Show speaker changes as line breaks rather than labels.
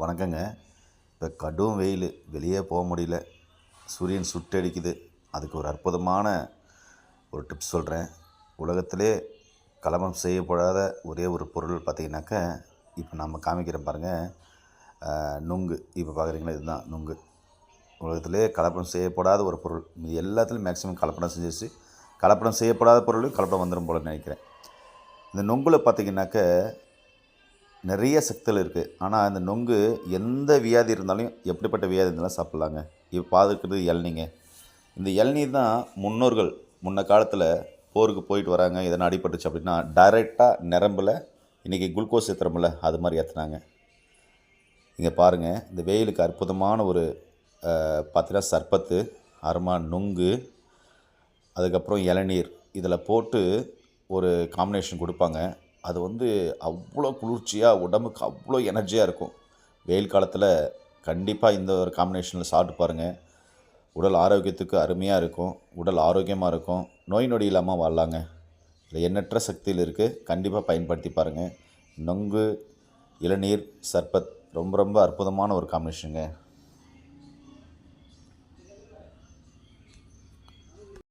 வணக்கங்க. இப்போ கடும் வெயில் வெளியே போக முடியல. சூரியன் சுட்டடிக்குது. அதுக்கு ஒரு அற்புதமான ஒரு டிப்ஸ் சொல்கிறேன் உலகத்திலே கலப்பம் செய்யப்படாத ஒரே ஒரு பொருள் பார்த்தீங்கன்னாக்கா இப்போ நம்ம காமிக்கிறோம் பாருங்கள் நுங்கு. இப்போ பார்க்குறீங்களா? இதுதான் நுங்கு. உலகத்திலே கலப்படம் செய்யப்படாத ஒரு பொருள். இது எல்லாத்துலேயும் மேக்ஸிமம் கலப்படம் செஞ்சிருச்சு. கலப்படம் செய்யப்படாத பொருளையும் கலப்படம் வந்துடும் போல நினைக்கிறேன். இந்த நொங்குல பார்த்திங்கனாக்க நிறைய சக்திகள் இருக்குது ஆனால் அந்த நொங்கு எந்த வியாதி இருந்தாலும் எப்படிப்பட்ட வியாதி இருந்தாலும் சாப்பிட்லாங்க. இப்போ பார்த்துக்கிறது இளநீங்க. இந்த இளநீர் தான் முன்னோர்கள் முன்ன காலத்தில் போருக்கு போயிட்டு வராங்க. எதனா அடிபட்டுச்சு அப்படின்னா டைரெக்டாக நிரம்பில் இன்றைக்கி குளுக்கோஸ் ஏற்றுறோம்ல அது மாதிரி ஏற்றுனாங்க இங்கே பாருங்கள் இந்த வெயிலுக்கு அற்புதமான ஒரு பார்த்தீங்கன்னா சர்பத்து அருமா நுங்கு அதுக்கப்புறம் இளநீர். இதில் போட்டு ஒரு காம்பினேஷன் கொடுப்பாங்க. அது வந்து அவ்வளோ குளிர்ச்சியாக உடம்புக்கு அவ்வளோ எனர்ஜியாக இருக்கும். வெயில் காலத்தில் கண்டிப்பாக இந்த ஒரு காம்பினேஷனில் சாப்பிட்டு பாருங்கள் உடல் ஆரோக்கியத்துக்கு அருமையாக இருக்கும். உடல் ஆரோக்கியமாக இருக்கும். நோய் நொடி இல்லாமல் வாழலாங்க. இதில் எண்ணற்ற சக்தியில் இருக்குது கண்டிப்பாக பயன்படுத்தி பாருங்கள் நொங்கு இளநீர் சர்பத் ரொம்ப ரொம்ப அற்புதமான ஒரு காம்பினேஷனுங்க